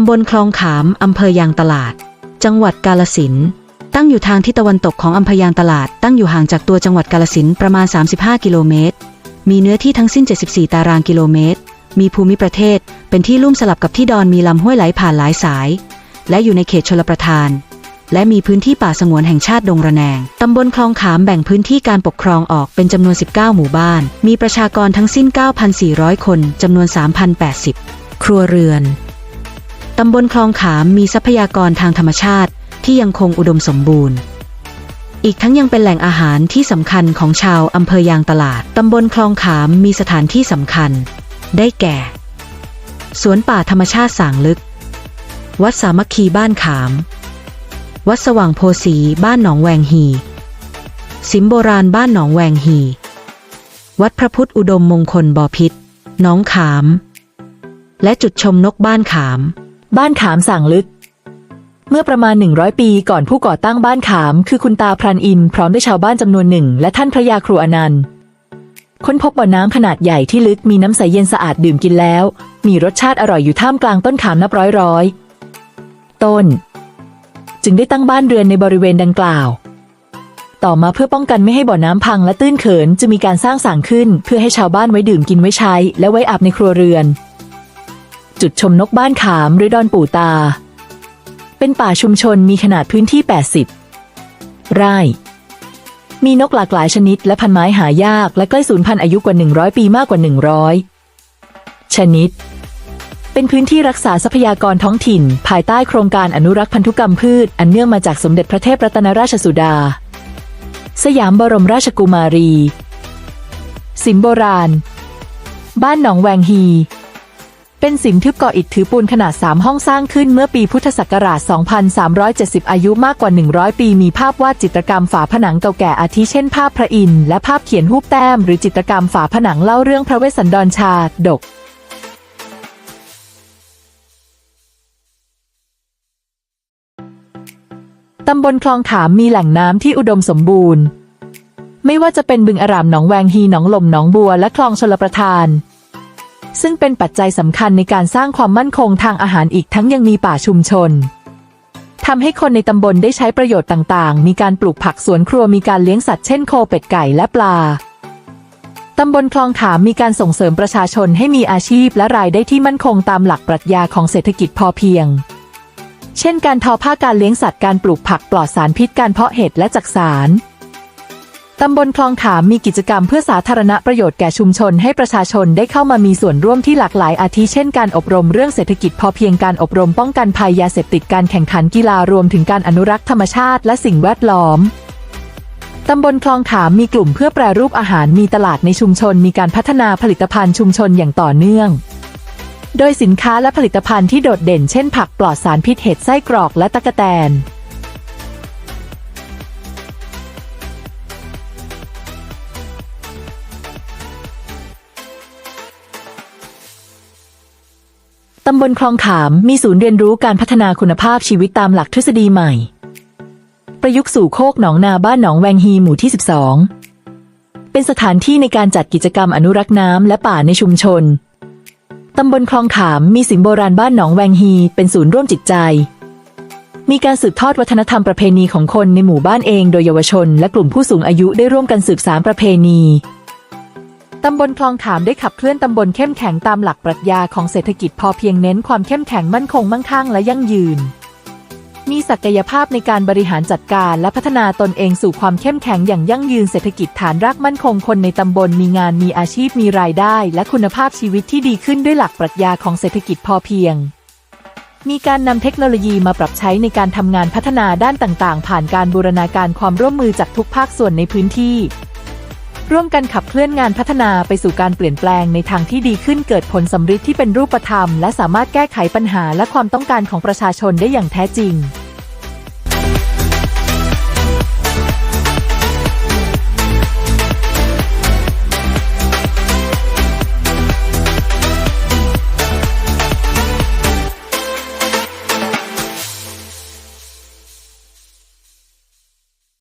ำบลคลองขาม อำเภอยางตลาด จังหวัดกาลสิน ตั้งอยู่ทางทิศตะวันตกของอำเภอยางตลาด ตั้งอยู่ห่างจากตัวจังหวัดกาลสินประมาณ 35 กิโลเมตร มีเนื้อที่ทั้งสิ้น 74 ตารางกิโลเมตร มีภูมิประเทศ เป็นที่ลุ่มสลับกับที่ดอนมีลำห้วยไหลผ่านหลายสาย และอยู่ในเขตชลประทาน และมีพื้นที่ป่าสงวนแห่งชาติดงระแนง ตำบลคลองขามแบ่งพื้นที่การปกครองออกเป็นจำนวน 19 หมู่บ้าน มีประชากรทั้งสิ้น 9,400 คนจำนวน 3,080 ครัวเรือน ตำบลคลองขามมีทรัพยากรทางธรรมชาติที่ยังคงอุดมสมบูรณ์ อีกทั้งยังเป็นแหล่งอาหารที่สำคัญของชาวอำเภอยางตลาด ตำบลคลองขามมีสถานที่สำคัญ ได้แก่ สวนป่าธรรมชาติสางลึก วัดสามัคคีบ้านขาม วัดสว่างโพสีบ้านหนองแวงฮีสิมโบราณบ้านหนองแวงฮี วัดพระพุทธอุดมมงคลบอพิษหน้องขาม และจุดชมนกบ้านขาม บ้านขามสั่งลึก เมื่อประมาณ 100 ปีก่อนผู้ก่อตั้งบ้านขาม คือคุณตาพรันอิน พร้อมด้วยชาวบ้านจำนวนหนึ่ง และท่านพระยาครูอนันต์ค้นพบบ่อน้ำขนาดใหญ่ที่ลึกมีน้ำใสเย็นสะอาดดื่มกินแล้ว มีรสชาติอร่อยอยู่ท่ามกลางต้นขามนับร้อยร้อยต้น จึงได้ตั้งบ้านเรือนในบริเวณดังกล่าว ต่อมาเพื่อป้องกันไม่ให้บ่อน้ำพังและตื้นเขิน จะมีการสร้างสั่งขึ้น เพื่อให้ชาวบ้านไว้ดื่มกินไว้ใช้ และไว้อาบในครัวเรือน จุดชมนกบ้านขามหรือดอนปู่ตา เป็นป่าชุมชนมีขนาดพื้นที่ 80 ไร่ มีนกหลากหลายชนิดและพันไม้หายากและใกล้สูญพันธุ์อายุกว่า 100 ปีมากกว่า 100 ชนิด เป็นพื้นที่รักษาทรัพยากรท้องถิ่น ภายใต้โครงการอนุรักษ์พันธุกรรมพืช อันเนื่องมาจากสมเด็จพระเทพรัตนราชสุดา สยามบรมราชกุมารี สิมโบราณ บ้านหนองแวงฮี เป็นสิมทึบก่ออิฐถือปูนขนาด 3 ห้องสร้างขึ้นเมื่อปีพุทธศักราช 2370 อายุมากกว่า 100 ปี มีภาพวาดจิตรกรรมฝาผนังเก่าแก่อาทิเช่นภาพพระอินทร์และภาพเขียนรูปแต้ม หรือจิตรกรรมฝาผนังเล่าเรื่องพระเวสสันดรชาดกตำบลคลองขามมีแหล่งน้ำที่อุดมสมบูรณ์ ไม่ว่าจะเป็นบึงอารามหนองแวงฮีหนองลมหนองบัวและคลองชลประทาน ซึ่งเป็นปัจจัยสำคัญในการสร้างความมั่นคงทางอาหารอีกทั้งยังมีป่าชุมชนทำให้คนในตำบลได้ใช้ประโยชน์ต่างๆ มีการปลูกผักสวนครัวมีการเลี้ยงสัตว์เช่นโคเป็ดไก่และปลา ตำบลคลองขามมีการส่งเสริมประชาชนให้มีอาชีพและรายได้ที่มั่นคงตามหลักปรัชญาของเศรษฐกิจพอเพียง เช่นการทอผ้าการเลี้ยงสัตว์การปลูกผักปลอดสารพิษการเพาะเห็ดและจักสาร ตำบลคลองขามมีกิจกรรมเพื่อสาธารณประโยชน์แก่ชุมชนให้ประชาชนได้เข้ามามีส่วนร่วมที่หลากหลายอาทิเช่นการอบรมเรื่องเศรษฐกิจพอเพียงการอบรมป้องกันภัยยาเสพติดการแข่งขันกีฬารวมถึงการอนุรักษ์ธรรมชาติและสิ่งแวดล้อมตำบลคลองขามมีกลุ่มเพื่อแปรรูปอาหารมีตลาดในชุมชน มีการพัฒนาผลิตภัณฑ์ชุมชนอย่างต่อเนื่อง โดยสินค้าและผลิตภัณฑ์ที่โดดเด่นเช่นผักปลอดสารพิษเห็ดไส้กรอกและตะกแตน ตำบลคลองขามมีศูนย์เรียนรู้การพัฒนาคุณภาพชีวิตตามหลักทฤษฎีใหม่ ประยุกต์สู่โคกหนองนาบ้านหนองแวงฮีหมู่ที่ 12 เป็นสถานที่ในการจัดกิจกรรมอนุรักษ์น้ำและป่าในชุมชน ตำบลคลองขามมีสิมโบราณบ้านหนองแวงฮี เป็นศูนย์ร่วมจิตใจ มีการสืบทอดวัฒนธรรมประเพณีของคนในหมู่บ้านเอง โดยเยาวชน และกลุ่มผู้สูงอายุได้ร่วมกันสืบสานประเพณี ตำบลคลองขามได้ขับเคลื่อนตำบลเข้มแข็งตามหลักปรัชญาของเศรษฐกิจพอเพียงเน้นความเข้มแข็งมั่นคงมั่งคั่งและยั่งยืน มีศักยภาพในการบริหารจัดการและพัฒนาตนเองสู่ความเข้มแข็งอย่างยั่งยืนเศรษฐกิจฐานรากมั่นคงคนในตำบลมีงานมีอาชีพมีรายได้ และคุณภาพชีวิตที่ดีขึ้นด้วยหลักปรัชญาของเศรษฐกิจพอเพียงมีการนำเทคโนโลยีมาปรับใช้ในการทำงานพัฒนาด้านต่าง ๆ ผ่านการบูรณาการความร่วมมือจากทุกภาคส่วนในพื้นที่ ร่วมกันขับเคลื่อนงานพัฒนาไปสู่การเปลี่ยนแปลงในทางที่ดีขึ้นเกิดผลสำฤทธิ์ที่เป็นรูปธรรม และสามารถแก้ไขปัญหาและความต้องการของประชาชนได้อย่างแท้จริง